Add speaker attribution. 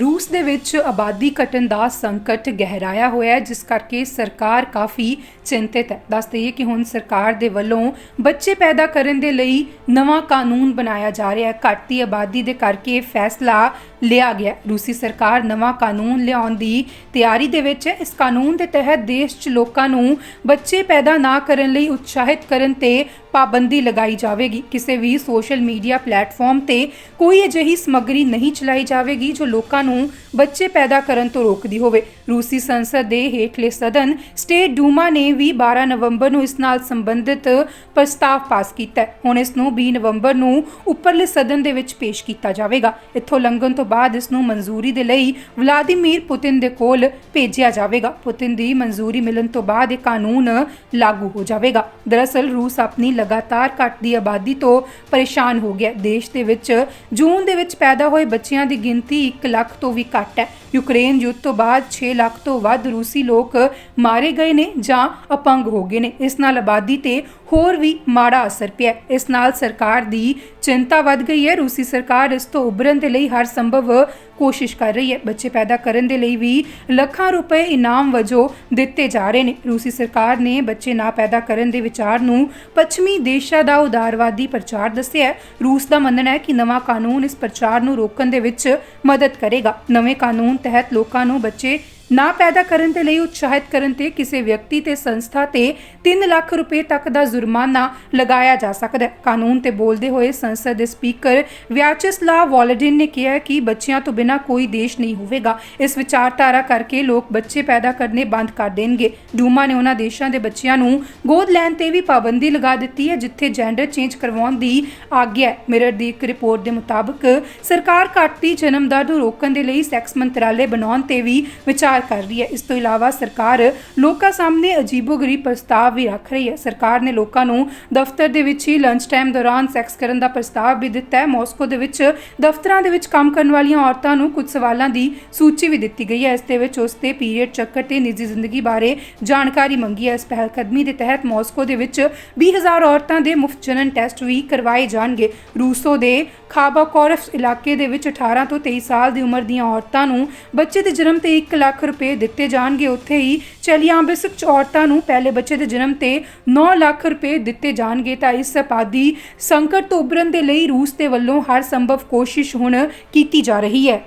Speaker 1: ਰੂਸ ਦੇ ਵਿੱਚ ਆਬਾਦੀ ਘਟਣ ਦਾ ਸੰਕਟ ਗਹਿਰਾਇਆ ਹੋਇਆ ਹੈ, ਜਿਸ ਕਰਕੇ ਸਰਕਾਰ ਕਾਫੀ ਚਿੰਤਿਤ ਹੈ। ਦੱਸ ਦਈਏ ਕਿ ਹੁਣ ਸਰਕਾਰ ਦੇ ਵੱਲੋਂ ਬੱਚੇ ਪੈਦਾ ਕਰਨ ਦੇ ਲਈ ਨਵਾਂ ਕਾਨੂੰਨ ਬਣਾਇਆ ਜਾ ਰਿਹਾ ਹੈ। ਘਟਦੀ ਆਬਾਦੀ ਦੇ ਕਰਕੇ ਫੈਸਲਾ ਲਿਆ ਗਿਆ ਰੂਸੀ ਸਰਕਾਰ ਨਵਾਂ ਕਾਨੂੰਨ ਲਿਆਉਣ ਦੀ ਤਿਆਰੀ ਦੇ ਵਿੱਚ ਹੈ। ਇਸ ਕਾਨੂੰਨ ਦੇ ਤਹਿਤ ਦੇਸ਼ 'ਚ ਲੋਕਾਂ ਨੂੰ ਬੱਚੇ ਪੈਦਾ ਨਾ ਕਰਨ ਲਈ ਉਤਸ਼ਾਹਿਤ ਕਰਨ ਤੇ ਪਾਬੰਦੀ ਲਗਾਈ ਜਾਵੇਗੀ। ਕਿਸੇ ਵੀ ਸੋਸ਼ਲ ਮੀਡੀਆ ਪਲੇਟਫਾਰਮ ਤੇ ਕੋਈ ਅਜਿਹੀ ਸਮੱਗਰੀ ਨਹੀਂ ਚਲਾਈ ਜਾਵੇਗੀ ਜੋ ਲੋਕਾਂ ਨੂੰ ਬੱਚੇ ਪੈਦਾ ਕਰਨ ਤੋਂ ਰੋਕਦੀ ਹੋਵੇ। ਰੂਸੀ ਸੰਸਦ ਦੇ ਹੇਠਲੇ ਸਦਨ ਸਟੇਟ ਡੂਮਾ ਨੇ ਵੀ 12 ਨਵੰਬਰ ਨੂੰ ਇਸ ਨਾਲ ਸੰਬੰਧਿਤ ਪ੍ਰਸਤਾਵ ਪਾਸ ਕੀਤਾ ਹੁਣ ਇਸ ਨੂੰ 20 ਨਵੰਬਰ ਨੂੰ ਉੱਪਰਲੇ ਸਦਨ ਦੇ ਵਿੱਚ ਪੇਸ਼ ਕੀਤਾ ਜਾਵੇਗਾ। ਇੱਥੋਂ ਲੰਘਣ ਤੋਂ ਬਾਅਦ ਇਸ ਨੂੰ ਮਨਜ਼ੂਰੀ ਦੇ ਲਈ ਵਲਾਦੀਮੀਰ ਪੁਤਿਨ ਦੇ ਕੋਲ ਭੇਜਿਆ ਜਾਵੇਗਾ। ਪੁਤਿਨ ਦੀ ਮਨਜ਼ੂਰੀ ਮਿਲਣ ਤੋਂ ਬਾਅਦ ਇਹ ਕਾਨੂੰਨ ਲਾਗੂ ਹੋ ਜਾਵੇਗਾ। ਦਰਅਸਲ ਰੂਸ ਆਪਣੀ ਲਗਾਤਾਰ ਘਟਦੀ ਆਬਾਦੀ ਤੋਂ ਪਰੇਸ਼ਾਨ ਹੋ ਗਿਆ ਦੇਸ਼ ਦੇ ਵਿੱਚ ਜੂਨ ਦੇ ਵਿੱਚ ਪੈਦਾ ਹੋਏ ਬੱਚਿਆਂ ਦੀ ਗਿਣਤੀ 1 ਲੱਖ ਤੋਂ ਵੀ ਘੱਟ ਹੈ। ਯੂਕਰੇਨ ਯੁੱਧ ਤੋਂ ਬਾਅਦ 6 ਲੱਖ ਤੋਂ ਵੱਧ ਰੂਸੀ ਲੋਕ ਮਾਰੇ ਗਏ ਨੇ ਜਾਂ ਅਪੰਗ ਹੋ ਗਏ ਨੇ। ਇਸ ਨਾਲ ਆਬਾਦੀ ਤੇ ਹੋਰ ਵੀ ਮਾੜਾ ਅਸਰ ਪਿਆ ਇਸ ਨਾਲ ਸਰਕਾਰ ਦੀ ਚਿੰਤਾ ਵੱਧ ਗਈ ਹੈ। ਰੂਸੀ ਸਰਕਾਰ ਇਸ ਤੋਂ ਉਭਰਨ ਦੇ ਲਈ ਹਰ ਸੰਭਵ ਕੋਸ਼ਿਸ਼ ਕਰ ਰਹੀ ਹੈ। ਬੱਚੇ ਪੈਦਾ ਕਰਨ ਦੇ ਲਈ ਵੀ ਲੱਖਾਂ ਰੁਪਏ ਇਨਾਮ ਵਜੋਂ ਦਿੱਤੇ ਜਾ ਰਹੇ ਨੇ। ਰੂਸੀ ਸਰਕਾਰ ਨੇ ਬੱਚੇ ਨਾ ਪੈਦਾ ਕਰਨ ਦੇ ਵਿਚਾਰ ਨੂੰ ਪੱਛਮੀ ਦੇਸ਼ਾਂ ਦਾ ਉਦਾਰਵਾਦੀ ਪ੍ਰਚਾਰ ਦੱਸਿਆ ਹੈ। ਰੂਸ ਦਾ ਮੰਨਣਾ ਹੈ ਕਿ ਨਵਾਂ ਕਾਨੂੰਨ ਇਸ ਪ੍ਰਚਾਰ ਨੂੰ ਰੋਕਣ ਦੇ ਵਿੱਚ ਮਦਦ ਕਰੇਗਾ। ਨਵੇਂ ਕਾਨੂੰਨ ਤਹਿਤ ਲੋਕਾਂ ਨੂੰ ਬੱਚੇ ਨਾ ਪੈਦਾ ਕਰਨ ਦੇ ਲਈ ਉਤਸ਼ਾਹਿਤ ਕਰਨ ਤੇ ਕਿਸੇ ਵਿਅਕਤੀ ਤੇ ਸੰਸਥਾ ਤੇ 3 ਲੱਖ ਰੁਪਏ ਤੱਕ ਦਾ ਜੁਰਮਾਨਾ ਲਗਾਇਆ ਜਾ ਸਕਦਾ ਹੈ। ਕਾਨੂੰਨ ਤੇ ਬੋਲਦੇ ਹੋਏ ਸੰਸਦ ਦੇ ਸਪੀਕਰ ਵਿਆਚਸਲਾਵ ਵਾਲਡਿਨ ਨੇ ਕਿਹਾ ਕਿ ਬੱਚਿਆਂ ਤੋਂ ਬਿਨਾਂ ਕੋਈ ਦੇਸ਼ ਨਹੀਂ ਹੋਵੇਗਾ। ਇਸ ਵਿਚਾਰਧਾਰਾ ਕਰਕੇ ਲੋਕ ਬੱਚੇ ਪੈਦਾ ਕਰਨੇ ਬੰਦ ਕਰ ਦੇਣਗੇ। ਡੂਮਾ ਨੇ ਉਹਨਾਂ ਦੇਸ਼ਾਂ ਦੇ ਬੱਚਿਆਂ ਨੂੰ ਗੋਦ ਲੈਣ ਤੇ ਵੀ ਪਾਬੰਦੀ ਲਗਾ ਦਿੱਤੀ ਹੈ, ਜਿੱਥੇ ਜੈਂਡਰ ਚੇਂਜ ਕਰਵਾਉਣ ਦੀ ਆਗਿਆ ਹੈ। ਮਿਰਰ ਦੀ ਇੱਕ ਰਿਪੋਰਟ ਦੇ ਮੁਤਾਬਕ, ਸਰਕਾਰ ਘਟਦੀ ਜਨਮ ਦਰ ਨੂੰ ਰੋਕਣ ਦੇ ਲਈ ਸੈਕਸ ਮੰਤਰਾਲੇ ਬਣਾਉਣ ਤੇ ਵੀ ਵਿਚਾਰ ਕਰ ਰਹੀ ਹੈ। ਇਸ ਤੋਂ ਇਲਾਵਾ ਸਰਕਾਰ ਲੋਕਾਂ ਸਾਹਮਣੇ ਅਜੀਬੋ-ਗਰੀਬ ਪ੍ਰਸਤਾਵ ਵੀ ਰੱਖ ਰਹੀ ਹੈ। ਸਰਕਾਰ ਨੇ ਲੋਕਾਂ ਨੂੰ ਦਫ਼ਤਰ ਦੇ ਵਿੱਚ ਹੀ ਲੰਚ ਟਾਈਮ ਦੌਰਾਨ ਸੈਕਸ ਕਰਨ ਦਾ ਪ੍ਰਸਤਾਵ ਵੀ ਦਿੱਤਾ ਹੈ। ਮਾਸਕੋ ਦੇ ਵਿੱਚ ਦਫ਼ਤਰਾਂ ਦੇ ਵਿੱਚ ਕੰਮ ਕਰਨ ਵਾਲੀਆਂ ਔਰਤਾਂ ਨੂੰ ਕੁਝ ਸਵਾਲਾਂ ਦੀ ਸੂਚੀ ਵੀ ਦਿੱਤੀ ਗਈ ਹੈ। ਇਸ ਦੇ ਵਿੱਚ ਉਸ ਦੇ ਪੀਰੀਅਡ ਚੱਕਰ ਤੇ ਨਿੱਜੀ ਜ਼ਿੰਦਗੀ ਬਾਰੇ ਜਾਣਕਾਰੀ ਮੰਗੀ ਹੈ। ਇਸ ਪਹਿਲ ਕਦਮੀ ਦੇ ਤਹਿਤ ਮਾਸਕੋ ਦੇ ਵਿੱਚ 20000 ਔਰਤਾਂ ਦੇ ਮੁਫਤ ਜਨਨ ਟੈਸਟ ਵੀ ਕਰਵਾਏ ਜਾਣਗੇ। ਰੂਸੋ ਦੇ ਖਾਬਾਕੋਰਫ ਇਲਾਕੇ ਦੇ ਵਿੱਚ 18 ਤੋਂ 23 ਸਾਲ ਦੀ ਉਮਰ ਦੀਆਂ ਔਰਤਾਂ ਨੂੰ ਬੱਚੇ ਦੇ ਜਨਮ ਤੇ 1 ਲੱਖ ਰੁਪਏ ਦਿੱਤੇ ਜਾਣਗੇ, ਉੱਥੇ ਹੀ ਚੈਲੀਆਂਬਿਸਕ ਚ ਔਰਤਾਂ ਨੂੰ ਪਹਿਲੇ ਬੱਚੇ ਦੇ ਜਨਮ ਤੇ 9 ਲੱਖ ਰੁਪਏ ਦਿੱਤੇ ਜਾਣਗੇ। ਤਾਂ ਇਸ ਆਬਾਦੀ ਸੰਕਟ ਤੋਂ ਉਭਰਨ ਦੇ ਲਈ ਰੂਸ ਦੇ ਵੱਲੋਂ ਹਰ ਸੰਭਵ ਕੋਸ਼ਿਸ਼ ਹੁਣ ਕੀਤੀ ਜਾ ਰਹੀ ਹੈ।